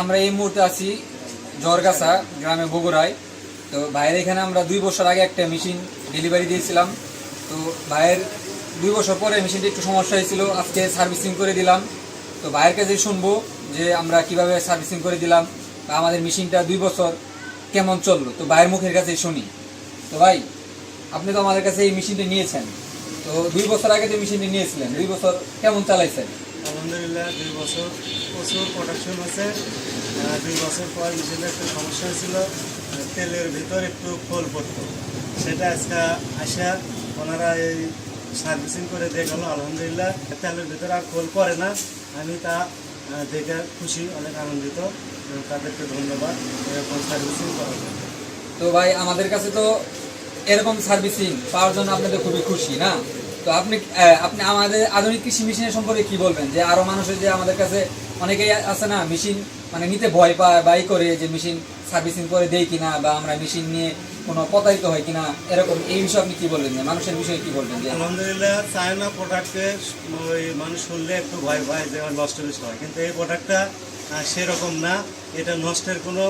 আমরা এই মুহূর্তে আছি জরগাছা, গ্রামে বগুড়ায়। তো ভাইয়ের এখানে আমরা দুই বছর আগে একটা মেশিন ডেলিভারি দিয়েছিলাম। তো ভাইয়ের দুই বছর পরে মেশিনটি একটু সমস্যা হয়েছিল, আজকে সার্ভিসিং করে দিলাম। তো ভাইয়ের কাছে শুনব যে আমরা কীভাবে সার্ভিসিং করে দিলাম আমাদের মেশিনটা দুই বছর কেমন চলল। তো ভাইয়ের মুখের কাছে শুনি। তো ভাই, আপনি তো আমাদের কাছে এই মেশিনটি নিয়েছেন। তো দুই বছর আগে যে মেশিনটি নিয়েছিলেন, দুই বছর কেমন চালাইছেন? আলহামদুলিল্লাহ, দুই বছর, প্রচুর প্রোডাকশন আছে। দুই বছর পর মেশিনের একটু সমস্যা হয়েছিল। তেলের ভিতর একটু খোল পড়তো। সেটা আজকে আসা ওনারা এই সার্ভিসিং করে দিয়ে গেল, আলহামদুলিল্লাহ। তেলের ভিতরে আর খোল পড়ে না। আমি তা দেখে খুশি, অনেক আনন্দিত। তাদেরকে ধন্যবাদ। এরকম সার্ভিসিং করার জন্য। তো ভাই, আমাদের কাছে তো এরকম সার্ভিসিং পাওয়ার জন্য আপনাদের খুবই খুশি, না? তো আপনি আপনি আমাদের আধুনিক কৃষি মেশিনের সম্পর্কে কি বলবেন? যে আরও মানুষের যে আমাদের কাছে অনেকেই আছে না, মেশিন মানে নিতে ভয় পায় বাই করে যে মেশিন সার্ভিসিং করে দেয় কিনা বা আমরা মেশিন নিয়ে কোনো প্রতারিত হয় কিনা, এরকম এই বিষয়ে আপনি কি বলবেন? যে মানুষের বিষয়ে কি বলবেন? যে আলহামদুলিল্লাহ, চায়না প্রোডাক্টে ওই মানুষ শুনলে একটু ভয় ভয় যে নষ্ট বেশি হয়। কিন্তু এই প্রোডাক্টটা সেরকম না। এটা নষ্টের কোনো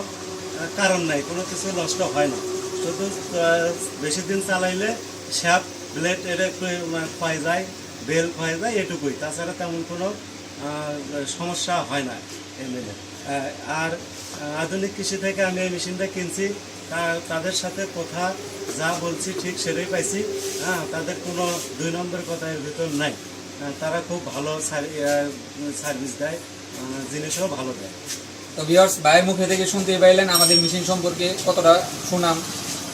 কারণ নাই। কোনো কিছু নষ্ট হয় না। শুধু বেশি দিন চালাইলে শ্যাপ ব্লেড এটা একটু ক্ষয় যায়, বেল ক্ষয় যায়, এটুকুই। তাছাড়া তেমন কোনো সমস্যা হয় না মিলে আর আধুনিক কৃষি থেকে আমি এই মেশিনটা কিনছি। তাদের সাথে কথা যা বলছি ঠিক সেটাই পাইছি। হ্যাঁ তাদের কোনো দুই নম্বর কথা এর ভিতর নাই। তারা খুব ভালো সার্ভিস দেয় জিনিসও ভালো দেয়। তো বিয়ার্স ভাইয়ের মুখে থেকে শুনতে পাইলেন আমাদের মেশিন সম্পর্কে কতটা সুনাম।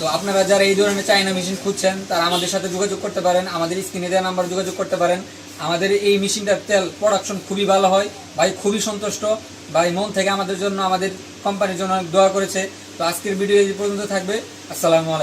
তো আপনারা যারা এই ধরনের চাইনা মেশিন খুঁজছেন, তারা আমাদের সাথে যোগাযোগ করতে পারেন, আমাদের স্ক্রিনে দেওয়া নাম্বার যোগাযোগ করতে পারেন। আমাদের এই মেশিনটার তেল প্রোডাকশন খুবই ভালো হয়। ভাই, খুবই সন্তুষ্ট। ভাই, মন থেকে আমাদের জন্য, আমাদের কোম্পানির জন্য অনেক দোয়া করেছে। তো আজকের ভিডিও এই পর্যন্ত থাকবে। আসসালামু আলাইকুম।